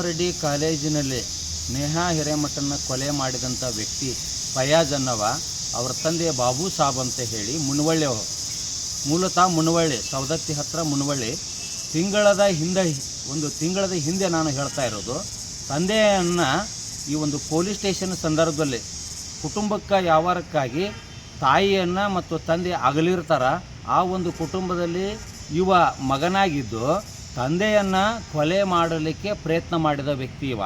ಭೀಮರೆಡ್ಡಿ ಕಾಲೇಜಿನಲ್ಲಿ ನೇಹಾ ಹಿರೇಮಠನ ಕೊಲೆ ಮಾಡಿದಂಥ ವ್ಯಕ್ತಿ ಫಯಾಜ್ ಅನ್ನವ ಅವರ ತಂದೆ ಬಾಬು ಸಾಬ್ ಅಂತ ಹೇಳಿ ಮುನವಳ್ಳಿ ಮೂಲತಃ ಮುನವಳ್ಳಿ, ಸವದತ್ತಿ ಹತ್ರ ಮುನವಳ್ಳಿ. ತಿಂಗಳದ ಹಿಂದೆ, ಒಂದು ತಿಂಗಳದ ಹಿಂದೆ ನಾನು ಹೇಳ್ತಾ ಇರೋದು, ತಂದೆಯನ್ನು ಈ ಒಂದು ಪೊಲೀಸ್ ಸ್ಟೇಷನ್ ಸಂದರ್ಭದಲ್ಲಿ ಕುಟುಂಬಕ್ಕೆ ವ್ಯವಹಾರಕ್ಕಾಗಿ ತಾಯಿಯನ್ನು ಮತ್ತು ತಂದೆ ಅಗಲಿರ್ತಾರ, ಆ ಒಂದು ಕುಟುಂಬದಲ್ಲಿ ಯುವ ಮಗನಾಗಿದ್ದು ತಂದೆಯನ್ನು ಕೊಲೆ ಮಾಡಲಿಕ್ಕೆ ಪ್ರಯತ್ನ ಮಾಡಿದ ವ್ಯಕ್ತಿ ಇವ.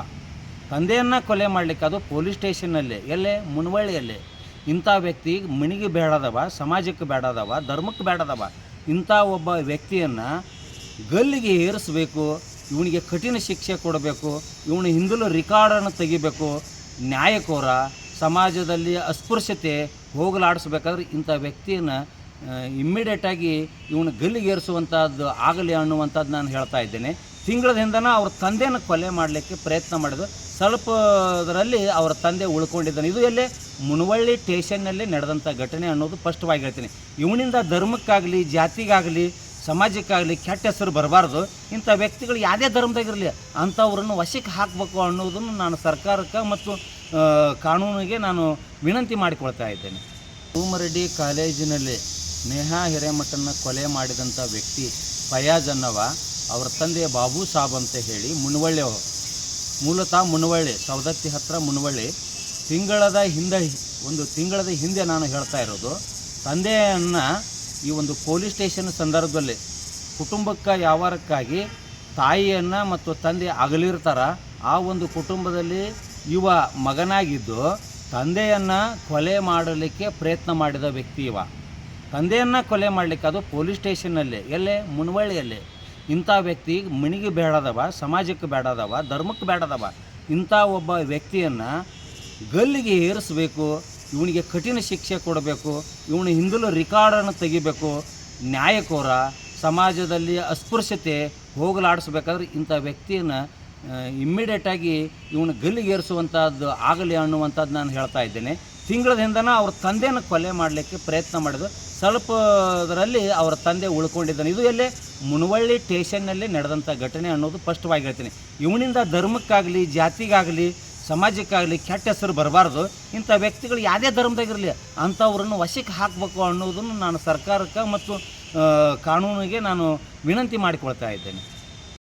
ತಂದೆಯನ್ನು ಕೊಲೆ ಮಾಡಲಿಕ್ಕೆ ಅದು ಪೊಲೀಸ್ ಸ್ಟೇಷನ್ನಲ್ಲಿ, ಎಲ್ಲೇ? ಮುನವಳ್ಳಿಯಲ್ಲಿ. ಇಂಥ ವ್ಯಕ್ತಿ ಮಣಿಗೆ ಬೇಡದವ ಸಮಾಜಕ್ಕೆ ಬೇಡದವ ಧರ್ಮಕ್ಕೆ ಬೇಡದವ ಇಂಥ ಒಬ್ಬ ವ್ಯಕ್ತಿಯನ್ನು ಗಲ್ಲಿಗೆ ಏರಿಸಬೇಕು, ಇವನಿಗೆ ಕಠಿಣ ಶಿಕ್ಷೆ ಕೊಡಬೇಕು, ಇವನ ಹಿಂದಲು ರಿಕಾರ್ಡನ್ನು ತೆಗಿಬೇಕು, ನ್ಯಾಯಕೋರ, ಸಮಾಜದಲ್ಲಿ ಅಸ್ಪೃಶ್ಯತೆ ಹೋಗಲಾಡಿಸ್ಬೇಕಾದ್ರೆ ಇಂಥ ವ್ಯಕ್ತಿಯನ್ನು ಇಮ್ಮಿಡಿಯೇಟಾಗಿ ಇವನು ಗಲ್ಲಿಗೇರಿಸುವಂಥದ್ದು ಆಗಲಿ ಅನ್ನುವಂಥದ್ದು ನಾನು ಹೇಳ್ತಾ ಇದ್ದೇನೆ. ತಿಂಗಳದಿಂದನ ಅವ್ರ ತಂದೆನ ಕೊಲೆ ಮಾಡಲಿಕ್ಕೆ ಪ್ರಯತ್ನ ಮಾಡಿದ್ರು. ಸ್ವಲ್ಪದರಲ್ಲಿ ಅವರ ತಂದೆ ಉಳ್ಕೊಂಡಿದ್ದಾನೆ. ಇದು ಎಲ್ಲೇ ಮುನವಳ್ಳಿ ಟೇಷನ್ನಲ್ಲಿ ನಡೆದಂಥ ಘಟನೆ ಅನ್ನೋದು ಸ್ಪಷ್ಟವಾಗಿ ಹೇಳ್ತೀನಿ ಇವನಿಂದ ಧರ್ಮಕ್ಕಾಗಲಿ, ಜಾತಿಗಾಗಲಿ, ಸಮಾಜಕ್ಕಾಗಲಿ ಕೆಟ್ಟ ಹೆಸರು ಬರಬಾರ್ದು. ಇಂಥ ವ್ಯಕ್ತಿಗಳು ಯಾವುದೇ ಧರ್ಮದಾಗಿರಲಿ ಅಂಥವ್ರನ್ನು ವಶಕ್ಕೆ ಹಾಕಬೇಕು ಅನ್ನೋದನ್ನು ನಾನು ಸರ್ಕಾರಕ್ಕೆ ಮತ್ತು ಕಾನೂನಿಗೆ ನಾನು ವಿನಂತಿ ಮಾಡಿಕೊಳ್ತಾ ಇದ್ದೇನೆ. ಸೋಮರೆಡ್ಡಿ ಕಾಲೇಜಿನಲ್ಲಿ ನೇಹಾ ಹಿರೇಮಠನ ಕೊಲೆ ಮಾಡಿದಂಥ ವ್ಯಕ್ತಿ ಫಯಾಜ್ ಅನ್ನವ ಅವರ ತಂದೆ ಬಾಬು ಸಾಬ್ ಅಂತ ಹೇಳಿ ಮುನವಳ್ಳಿ ಮೂಲತಃ ಮುನವಳ್ಳಿ, ಸವದತ್ತಿ ಹತ್ರ ಮುನವಳ್ಳಿ. ತಿಂಗಳದ ಹಿಂದೆ, ಒಂದು ತಿಂಗಳದ ಹಿಂದೆ ನಾನು ಹೇಳ್ತಾ ಇರೋದು, ತಂದೆಯನ್ನು ಈ ಒಂದು ಪೊಲೀಸ್ ಸ್ಟೇಷನ್ ಸಂದರ್ಭದಲ್ಲಿ ಕುಟುಂಬಕ್ಕೆ ವ್ಯವಹಾರಕ್ಕಾಗಿ ತಾಯಿಯನ್ನು ಮತ್ತು ತಂದೆ ಅಗಲಿರ್ತಾರ, ಆ ಒಂದು ಕುಟುಂಬದಲ್ಲಿ ಇವ ಮಗನಾಗಿದ್ದು, ತಂದೆಯನ್ನು ಕೊಲೆ ಮಾಡಲಿಕ್ಕೆ ಪ್ರಯತ್ನ ಮಾಡಿದ ವ್ಯಕ್ತಿ ಇವ. ತಂದೆಯನ್ನು ಕೊಲೆ ಮಾಡಲಿಕ್ಕೆ ಅದು ಪೊಲೀಸ್ ಸ್ಟೇಷನ್ನಲ್ಲಿ, ಎಲ್ಲೇ, ಮುನವಳ್ಳಿಯಲ್ಲಿ. ಇಂಥ ವ್ಯಕ್ತಿ ಮಣಿಗೆ ಬೇಡದವ, ಸಮಾಜಕ್ಕೆ ಬೇಡದವ, ಧರ್ಮಕ್ಕೆ ಬೇಡದವ. ಇಂಥ ಒಬ್ಬ ವ್ಯಕ್ತಿಯನ್ನು ಗಲ್ಲಿಗೆ ಏರಿಸಬೇಕು, ಇವನಿಗೆ ಕಠಿಣ ಶಿಕ್ಷೆ ಕೊಡಬೇಕು, ಇವನ ಹಿಂದಲು ರಿಕಾರ್ಡನ್ನು ತೆಗಿಬೇಕು, ನ್ಯಾಯಕೋರ, ಸಮಾಜದಲ್ಲಿ ಅಸ್ಪೃಶ್ಯತೆ ಹೋಗಲಾಡಿಸ್ಬೇಕಾದ್ರೆ ಇಂಥ ವ್ಯಕ್ತಿಯನ್ನು ಇಮ್ಮಿಡಿಯೇಟಾಗಿ ಇವನು ಗಲ್ಲಿಗೇರಿಸುವಂಥದ್ದು ಆಗಲಿ ಅನ್ನುವಂಥದ್ದು ನಾನು ಹೇಳ್ತಾ ಇದ್ದೇನೆ. ತಿಂಗಳದ ಹಿಂದನ ಅವ್ರ ತಂದೆಯನ್ನು ಕೊಲೆ ಮಾಡಲಿಕ್ಕೆ ಪ್ರಯತ್ನ ಮಾಡಿದ್ರು. ಸ್ವಲ್ಪದರಲ್ಲಿ ಅವರ ತಂದೆ ಉಳ್ಕೊಂಡಿದ್ದಾನೆ. ಇದು ಎಲ್ಲೇ ಮುನವಳ್ಳಿ ಟೇಷನ್ನಲ್ಲಿ ನಡೆದಂಥ ಘಟನೆ ಅನ್ನೋದು ಸ್ಪಷ್ಟವಾಗಿ ಹೇಳ್ತೀನಿ ಇವನಿಂದ ಧರ್ಮಕ್ಕಾಗಲಿ, ಜಾತಿಗಾಗಲಿ, ಸಮಾಜಕ್ಕಾಗಲಿ ಕೆಟ್ಟ ಹೆಸರು ಬರಬಾರ್ದು. ಇಂಥ ವ್ಯಕ್ತಿಗಳು ಯಾವುದೇ ಧರ್ಮದಾಗಿರಲಿ ಅಂಥವ್ರನ್ನು ವಶಕ್ಕೆ ಹಾಕಬೇಕು ಅನ್ನೋದನ್ನು ನಾನು ಸರ್ಕಾರಕ್ಕೆ ಮತ್ತು ಕಾನೂನಿಗೆ ನಾನು ವಿನಂತಿ ಮಾಡಿಕೊಳ್ತಾ ಇದ್ದೇನೆ.